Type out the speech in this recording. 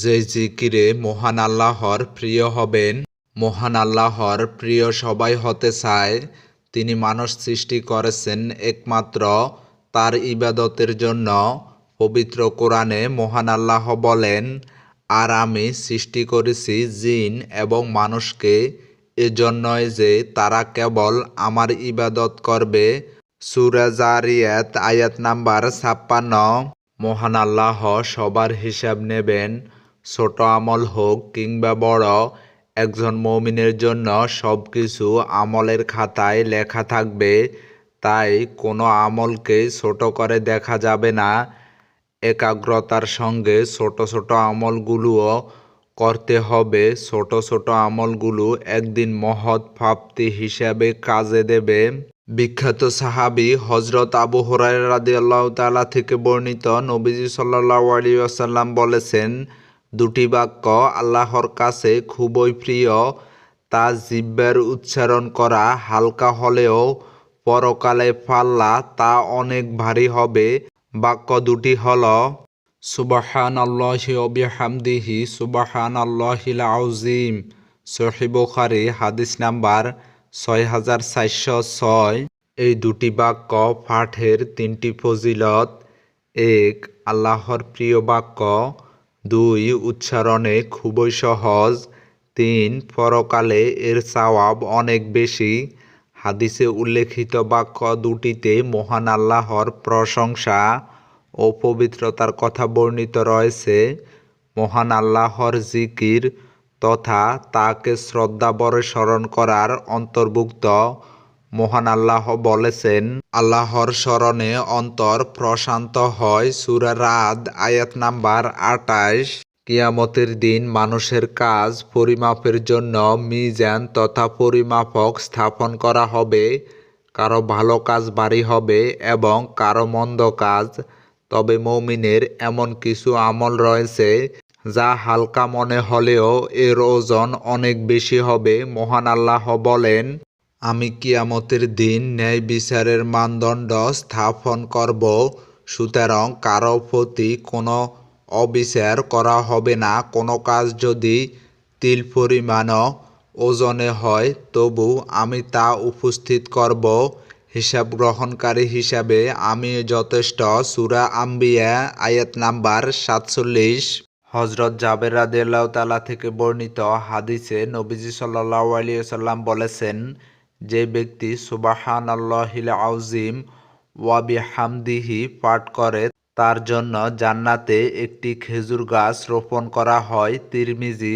যে জিকিরে মহান আল্লাহর প্রিয় হবেন, মহান আল্লাহর প্রিয় সবাই হতে চায়, তিনি মানুষ সৃষ্টি করেছেন একমাত্র তার ইবাদতের জন্য। পবিত্র কোরআনে মহান আল্লাহ বলেন, আর আমি সৃষ্টি করেছি জিন এবং মানুষকে, এজন্যই যে তারা কেবল আমার ইবাদত করবে। সুরা জারিয়াত আয়াত নাম্বার ছাপ্পান্ন। মহান আল্লাহ সবার হিসাব নেবেন। ছোট আমল হোক কিংবা বড়, একজন মমিনের জন্য সব কিছু আমলের খাতায় লেখা থাকবে, তাই কোনো আমলকে ছোট করে দেখা যাবে না। একাগ্রতার সঙ্গে ছোট ছোট আমলগুলোও করতে হবে। ছোট ছোট আমলগুলো একদিন মহৎ প্রাপ্তি হিসাবে কাজে দেবে। বিখ্যাত সাহাবি হজরত আবু হরাইরা রাদিয়াল্লাহু তাআলা থেকে বর্ণিত নবীজি সাল্লাল্লাহু আলাইহি ওয়াসাল্লাম বলেছেন দুটি বাক্য আল্লাহর কাছে খুবই প্রিয়। তা জিব্বার উচ্চারণ করা হালকা হলেও পরকালে ফাল্লা তা অনেক ভারী হবে। বাক্য দুটি হল সুবাহান আল্লাহি অবিহামদিহি সুবাহান আল্লাহিল আউজিম সহি বুখারি, হাদিস নাম্বার ছয় হাজার চারশো ছয়। এই দুটি বাক্য পাঠের তিনটি ফজিলত। এক, আল্লাহর প্রিয় বাক্য। দুই উচ্চারণে খুবই সহজ, তিন পরকালে এর সওয়াব অনেক বেশি। হাদিসে উল্লেখিত বাক্য দুটিতে মহান আল্লাহর প্রশংসা ও পবিত্রতার কথা বর্ণিত রয়েছে। মহান আল্লাহর জিকির তথা তাকে শ্রদ্ধাবরে স্মরণ করার অন্তর্ভুক্ত মহান আল্লাহ বলেছেন, আল্লাহর স্মরণে অন্তর প্রশান্ত হয় সুরা রাদ, আয়াত নাম্বার আটাইশ কিয়ামতের দিন মানুষের কাজ পরিমাপের জন্য মিজান তথা পরিমাপক স্থাপন করা হবে। কারও ভালো কাজ ভারী হবে এবং কারও মন্দ কাজ। তবে মমিনের এমন কিছু আমল রয়েছে, যা হালকা মনে হলেও এর ওজন অনেক বেশি হবে, মহান আল্লাহ বলেন। আমি কিয়ামতের দিন ন্যায় বিচারের মানদণ্ড স্থাপন করব, সুতরাং কারও প্রতি কোনো অবিচার করা হবে না। কোনো কাজ যদি তিল পরিমাণও ওজনে হয়, তবু আমি তা উপস্থিত করব। হিসাব গ্রহণকারী হিসাবে আমি যথেষ্ট। সুরা আম্বিয়া, আয়াত নাম্বার সাতচল্লিশ। হজরত জাবের রাদিয়াল্লাহু তাআলা থেকে বর্ণিত হাদিসে নবীজি সাল্লাল্লাহু আলাইহি সাল্লাম বলেছেন যে ব্যক্তি সুবাহান আল্লাহিল আউজিম ওয়াবিহামদিহি পাঠ করে, তার জন্য জান্নাতে একটি খেজুর গাছ রোপণ করা হয়। তিরমিজি